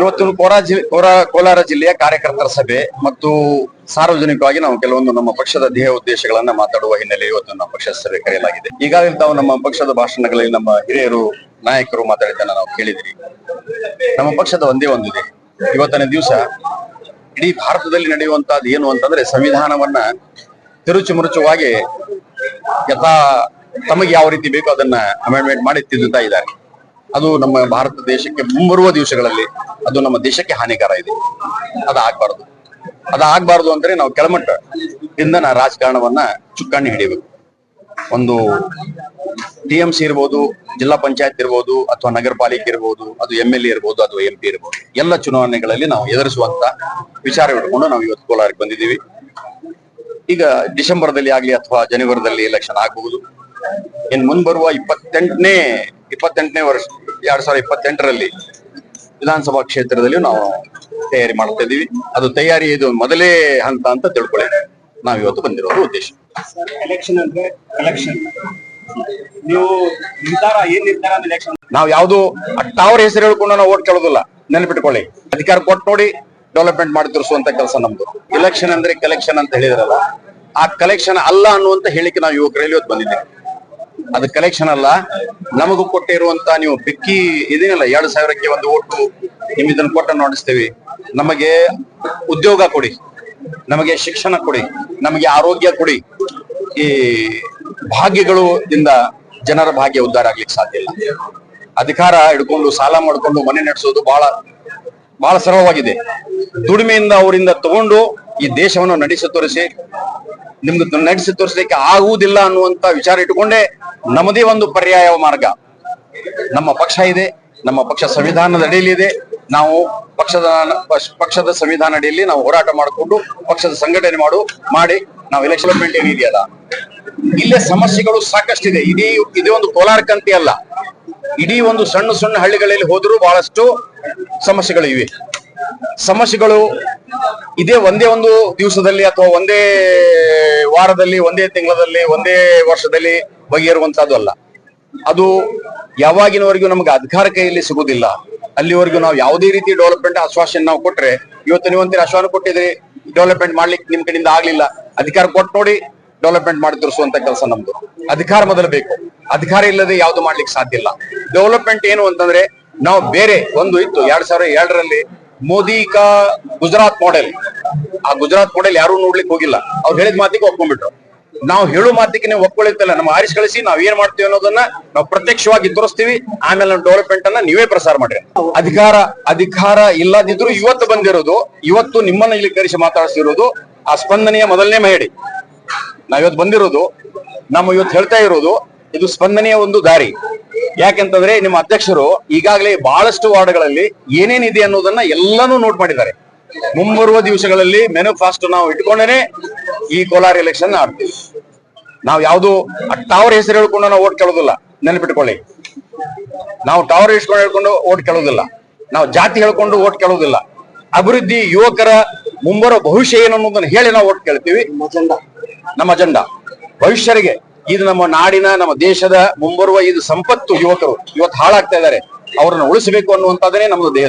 ಇವತ್ತು ಕೋರ ಕೋಲಾರ ಜಿಲ್ಲೆಯ ಕಾರ್ಯಕರ್ತರ ಸಭೆ ಮತ್ತು ಸಾರ್ವಜನಿಕವಾಗಿ ನಾವು ಕೆಲವೊಂದು ನಮ್ಮ ಪಕ್ಷದ ಧ್ಯೇಯ ಉದ್ದೇಶಗಳನ್ನ ಮಾತಾಡುವ ಹಿನ್ನೆಲೆ ಇವತ್ತು ನಮ್ಮ ಪಕ್ಷದ ಸಭೆ ಕರೆಯಲಾಗಿದೆ. ಈಗಾಗಲೇ ತಾವು ನಮ್ಮ ಪಕ್ಷದ ಭಾಷಣಗಳಲ್ಲಿ ನಮ್ಮ ಹಿರಿಯರು, ನಾಯಕರು ಮಾತಾಡಿದ್ದನ್ನ ನಾವು ಕೇಳಿದಿರಿ. ನಮ್ಮ ಪಕ್ಷದ ಒಂದೇ ಒಂದಿದೆ ಇವತ್ತನೇ ದಿವಸ ಇಡೀ ಭಾರತದಲ್ಲಿ ನಡೆಯುವಂತಹದ್ದು ಏನು ಅಂತಂದ್ರೆ ಸಂವಿಧಾನವನ್ನ ತಿರುಚು ಮುರುಚುವಾಗಿ ಯಥಾ ತಮಗೆ ಯಾವ ರೀತಿ ಬೇಕೋ ಅದನ್ನ ಅಮೆಂಡ್ಮೆಂಟ್ ಮಾಡಿ ತಿದ್ದುತ್ತಾ ಇದ್ದಾರೆ. ಅದು ನಮ್ಮ ಭಾರತ ದೇಶಕ್ಕೆ ಮುಂಬರುವ ದಿವಸಗಳಲ್ಲಿ ಅದು ನಮ್ಮ ದೇಶಕ್ಕೆ ಹಾನಿಕರ ಇದೆ. ಅದು ಆಗ್ಬಾರ್ದು ಅದು ಆಗ್ಬಾರ್ದು ಅಂದ್ರೆ ನಾವು ಕೆಳಮಟ್ಟದಿಂದ ನಾ ರಾಜಕಾರಣವನ್ನ ಚುಕ್ಕಾಣಿ ಹಿಡಿಬೇಕು ಒಂದು ಟಿ ಎಂ ಸಿ ಇರ್ಬೋದು, ಜಿಲ್ಲಾ ಪಂಚಾಯತ್ ಇರ್ಬೋದು, ಅಥವಾ ನಗರ ಪಾಲಿಕೆ ಇರ್ಬೋದು, ಅದು ಎಂ ಎಲ್ ಎ ಇರ್ಬೋದು ಅಥವಾ ಎಂ ಪಿ ಇರ್ಬೋದು, ಎಲ್ಲ ಚುನಾವಣೆಗಳಲ್ಲಿ ನಾವು ಎದುರಿಸುವಂತ ವಿಚಾರ ಇಟ್ಕೊಂಡು ನಾವು ಇವತ್ತು ಕೋಲಾರಕ್ಕೆ ಬಂದಿದ್ದೀವಿ. ಈಗ ಡಿಸೆಂಬರ್ದಲ್ಲಿ ಆಗ್ಲಿ ಅಥವಾ ಜನವರಿದಲ್ಲಿ ಎಲೆಕ್ಷನ್ ಆಗಬಹುದು. ಇನ್ ಮುಂಬರುವ ಇಪ್ಪತ್ತೆಂಟನೇ ಇಪ್ಪತ್ತೆಂಟನೇ ವರ್ಷ, ಎರಡ್ ಸಾವಿರದ ಇಪ್ಪತ್ತೆಂಟರಲ್ಲಿ ವಿಧಾನಸಭಾ ಕ್ಷೇತ್ರದಲ್ಲಿ ನಾವು ತಯಾರಿ ಮಾಡ್ತಾ ಇದೀವಿ ಅದು ತಯಾರಿ ಇದು ಮೊದಲೇ ಹಂತ ಅಂತ ತಿಳ್ಕೊಳ್ಳಿ. ನಾವ್ ಇವತ್ತು ಬಂದಿರೋದು ಉದ್ದೇಶ. ಎಲೆಕ್ಷನ್ ಅಂದ್ರೆ ಎಲೆಕ್ಷನ್ ನೀವು ನಿರ್ಧಾರ ಏನ್ ನಿರ್ಧಾರ ಅಂದ್ರೆ ಎಲೆಕ್ಷನ್ ನಾವ್ ಯಾವ್ದು ಅಟ್ಟಾವ್ರ ಹೆಸರು ಹೇಳ್ಕೊಂಡು ನಾವು ಓಟ್ ಕೇಳೋದಿಲ್ಲ. ನೆನಪಿಟ್ಕೊಳ್ಳಿ. ಅಧಿಕಾರ ಕೊಟ್ಟು ನೋಡಿ ಡೆವಲಪ್ಮೆಂಟ್ ಮಾಡಿ ತೋರಿಸುವಂತ ಕೆಲಸ ನಮ್ದು. ಎಲೆಕ್ಷನ್ ಅಂದ್ರೆ ಕಲೆಕ್ಷನ್ ಅಂತ ಹೇಳಿದ್ರಲ್ಲ ಆ ಕಲೆಕ್ಷನ್ ಅಲ್ಲ ಅನ್ನುವಂತ ಹೇಳಿಕೆ ನಾವು ಯುವಕರಲ್ಲಿ ಇವತ್ತು ಬಂದಿದ್ದೇವೆ. ಅದು ಕಲೆಕ್ಷನ್ ಅಲ್ಲ. ನಮಗೂ ಕೊಟ್ಟಿರುವಂತ ನೀವು ಬೆಕ್ಕಿ ಇದೇನಲ್ಲ, ಎರಡು ಸಾವಿರಕ್ಕೆ ಒಂದು ಓಟು ನಿಮ್ ಇದನ್ನ ಕೊಟ್ಟ ನೋಡಿಸ್ತೇವೆ. ನಮಗೆ ಉದ್ಯೋಗ ಕೊಡಿ, ನಮಗೆ ಶಿಕ್ಷಣ ಕೊಡಿ, ನಮಗೆ ಆರೋಗ್ಯ ಕೊಡಿ. ಈ ಭಾಗ್ಯಗಳು ಇಂದ ಜನರ ಭಾಗ್ಯ ಉದ್ಧಾರ ಆಗ್ಲಿಕ್ಕೆ ಸಾಧ್ಯ ಇಲ್ಲ. ಅಧಿಕಾರ ಹಿಡ್ಕೊಂಡು, ಸಾಲ ಮಾಡ್ಕೊಂಡು, ಮನೆ ನಡೆಸೋದು ಬಹಳ ಬಹಳ ಸರಳವಾಗಿದೆ. ದುಡಿಮೆಯಿಂದ ಅವರಿಂದ ತಗೊಂಡು ಈ ದೇಶವನ್ನು ನಡೆಸಿ ತೋರಿಸಿ ನಿಮ್ಗೆ ನಡೆಸಿ ತೋರಿಸಲಿಕ್ಕೆ ಆಗುವುದಿಲ್ಲ ಅನ್ನುವಂತ ವಿಚಾರ ಇಟ್ಟುಕೊಂಡೇ ನಮ್ಮದೇ ಒಂದು ಪರ್ಯಾಯ ಮಾರ್ಗ. ನಮ್ಮ ಪಕ್ಷ ಇದೆ, ನಮ್ಮ ಪಕ್ಷ ಸಂವಿಧಾನದ ಅಡಿಯಲ್ಲಿ ಇದೆ. ನಾವು ಪಕ್ಷದ ಪಕ್ಷ- ಪಕ್ಷದ ಸಂವಿಧಾನ ಅಡಿಯಲ್ಲಿ ನಾವು ಹೋರಾಟ ಮಾಡಿಕೊಂಡು ಪಕ್ಷದ ಸಂಘಟನೆ ಮಾಡು, ಮಾಡಿ ನಾವು ಎಲೆಕ್ಷನ್ ಏನಿದೆಯಲ್ಲ ಇಲ್ಲೇ ಸಮಸ್ಯೆಗಳು ಸಾಕಷ್ಟಿದೆ. ಇಡೀ ಇದೇ ಒಂದು ಕೋಲಾರ ಕಂತಿ ಅಲ್ಲ. ಇಡೀ ಒಂದು ಸಣ್ಣ ಸಣ್ಣ ಹಳ್ಳಿಗಳಲ್ಲಿ ಹೋದರೂ ಬಹಳಷ್ಟು ಸಮಸ್ಯೆಗಳು ಇವೆ. ಸಮಸ್ಯೆಗಳು ಇದೇ ಒಂದೇ ಒಂದು ದಿವಸದಲ್ಲಿ ಅಥವಾ ಒಂದೇ ವಾರದಲ್ಲಿ, ಒಂದೇ ತಿಂಗಳಲ್ಲಿ, ಒಂದೇ ವರ್ಷದಲ್ಲಿ ಬಗೆಹರುವಂತಹದ್ದು ಅಲ್ಲ. ಅದು ಯಾವಾಗಿನವರೆಗೂ ನಮ್ಗೆ ಅಧಿಕಾರ ಕೈಯಲ್ಲಿ ಸಿಗುವುದಿಲ್ಲ. ಅಲ್ಲಿವರೆಗೂ ನಾವು ಯಾವುದೇ ರೀತಿ ಡೆವಲಪ್ಮೆಂಟ್ ಆಶ್ವಾಸನೆ ನಾವು ಕೊಟ್ರೆ, ಇವತ್ತು ನೀವಂತೀರಿ ಆಶ್ವಾಸನೆ ಕೊಟ್ಟಿದ್ರಿ ಡೆವಲಪ್ಮೆಂಟ್ ಮಾಡ್ಲಿಕ್ಕೆ ನಿಮ್ ಕಡೆಯಿಂದ ಆಗ್ಲಿಲ್ಲ. ಅಧಿಕಾರ ಕೊಟ್ಟು ನೋಡಿ ಡೆವಲಪ್ಮೆಂಟ್ ಮಾಡಿ ತೋರಿಸುವಂತ ಕೆಲಸ ನಮ್ದು. ಅಧಿಕಾರ ಮೊದಲು ಬೇಕು. ಅಧಿಕಾರ ಇಲ್ಲದೆ ಯಾವ್ದು ಮಾಡ್ಲಿಕ್ಕೆ ಸಾಧ್ಯ ಇಲ್ಲ. ಡೆವಲಪ್ಮೆಂಟ್ ಏನು ಅಂತಂದ್ರೆ, ನಾವು ಬೇರೆ ಒಂದು ಇತ್ತು. ಎರಡ್ ಸಾವಿರದ ಎರಡರಲ್ಲಿ ಮೋದಿ ಕಾ ಗುಜರಾತ್ ಮಾಡೆಲ್ ಆ ಗುಜರಾತ್ ಮಾಡೆಲ್ ಯಾರು ನೋಡ್ಲಿಕ್ಕೆ ಹೋಗಿಲ್ಲ. ಅವ್ರು ಹೇಳಿದ ಮಾತಿಗೆ ಒಪ್ಕೊಂಡ್ಬಿಟ್ರು. ನಾವು ಹೇಳೋ ಮಾತಿಗೆ ನೀವು ಒಪ್ಕೊಳ್ಳುತ್ತಲ್ಲ ನಮ್ಮ ಆರಿಸ್ ಕಳಿಸಿ, ನಾವ್ ಏನ್ ಮಾಡ್ತೀವಿ ಅನ್ನೋದನ್ನ ನಾವು ಪ್ರತ್ಯಕ್ಷವಾಗಿ ತೋರಿಸ್ತೀವಿ. ಆಮೇಲೆ ನಮ್ಮ ಡೆವಲಪ್ಮೆಂಟ್ ಅನ್ನ ನೀವೇ ಪ್ರಸಾರ ಮಾಡ್ರಿ. ಅಧಿಕಾರ ಅಧಿಕಾರ ಇಲ್ಲದಿದ್ರು ಇವತ್ತು ಬಂದಿರೋದು, ಇವತ್ತು ನಿಮ್ಮನ್ನ ಇಲ್ಲಿ ಕರೆಸಿ ಮಾತಾಡಿಸಿರೋದು ಆ ಸ್ಪಂದನೆಯ ಮೊದಲನೇ ಮಹಡಿ ನಾವಿವತ್ತು ಬಂದಿರೋದು ನಮ್ಮ ಇವತ್ತು ಹೇಳ್ತಾ ಇರೋದು, ಇದು ಸ್ಪಂದನೆಯ ಒಂದು ದಾರಿ. ಯಾಕೆಂತಂದ್ರೆ ನಿಮ್ಮ ಅಧ್ಯಕ್ಷರು ಈಗಾಗಲೇ ಬಹಳಷ್ಟು ವಾರ್ಡ್ಗಳಲ್ಲಿ ಏನೇನಿದೆ ಅನ್ನೋದನ್ನ ಎಲ್ಲಾನು ನೋಟ್ ಮಾಡಿದ್ದಾರೆ. ಮುಂಬರುವ ದಿವಸಗಳಲ್ಲಿ ಮೆನು ಫಾಸ್ಟ್ ನಾವು ಇಟ್ಕೊಂಡೇನೆ ಈ ಕೋಲಾರ ಎಲೆಕ್ಷನ್ ಆಡ್ತೀವಿ ನಾವು ಯಾವುದು ಟವರ್ ಹೆಸರು ಹೇಳ್ಕೊಂಡು ನಾವು ಓಟ್ ಕೇಳೋದಿಲ್ಲ. ನೆನಪಿಟ್ಕೊಳ್ಳಿ. ನಾವು ಟವರ್ ಇಸ್ಕೊಂಡು ಹೇಳ್ಕೊಂಡು ಓಟ್ ಕೇಳೋದಿಲ್ಲ. ನಾವು ಜಾತಿ ಹೇಳ್ಕೊಂಡು ಓಟ್ ಕೇಳೋದಿಲ್ಲ. ಅಭಿವೃದ್ಧಿ ಯುವಕರ ಮುಂಬರೋ ಭವಿಷ್ಯ ಏನು ಅನ್ನೋದನ್ನ ಹೇಳಿ ನಾವು ಓಟ್ ಕೇಳ್ತೀವಿ. ನಮ್ಮ ಅಜೆಂಡಾ ಭವಿಷ್ಯರಿಗೆ. ಇದು ನಮ್ಮ ನಾಡಿನ, ನಮ್ಮ ದೇಶದ ಮುಂಬರುವ ಇದು ಸಂಪತ್ತು ಯುವಕರು. ಇವತ್ತು ಹಾಳಾಗ್ತಾ ಇದ್ದಾರೆ. ಅವರನ್ನು ಉಳಿಸಬೇಕು ಅನ್ನುವಂಥದ್ದೇ ನಮ್ದು ದೇಹ